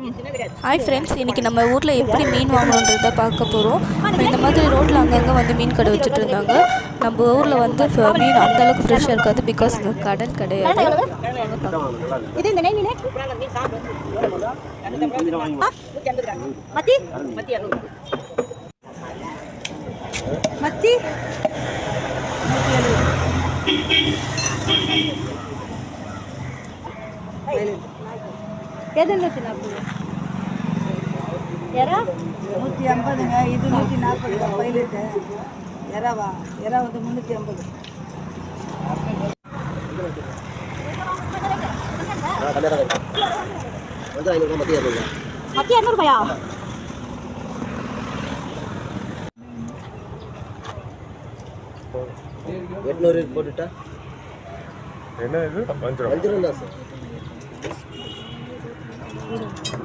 Hi friends இன்றைக்கி நம்ம ஊரில் எப்படி மீன் வாங்கணுன்றத பார்க்க போகிறோம் இந்த மாதிரி ரோட்டில் அங்கங்கே வந்து மீன் கடை வச்சுட்டு இருந்தாங்க. நம்ம ஊரில் வந்து மீன் அந்தளவுக்கு ஃப்ரெஷ்ஷாக இருக்காது பிகாஸ் இங்கே கடல் கிடையாது. மீன் மத்தி மத்தி எது நூற்றி நாற்பது எறா? நூற்றி ஐம்பதுங்க இது நூற்றி நாற்பது பைலட்டு எறாவா? எறா வந்து முந்நூற்றி ஐம்பது. மத்தி இரநூறுபாயா? எட்நூறு போட்டுட்டா? என்ன இது? வஞ்சிரம் வஞ்சிரம் தான் சார். 嗯。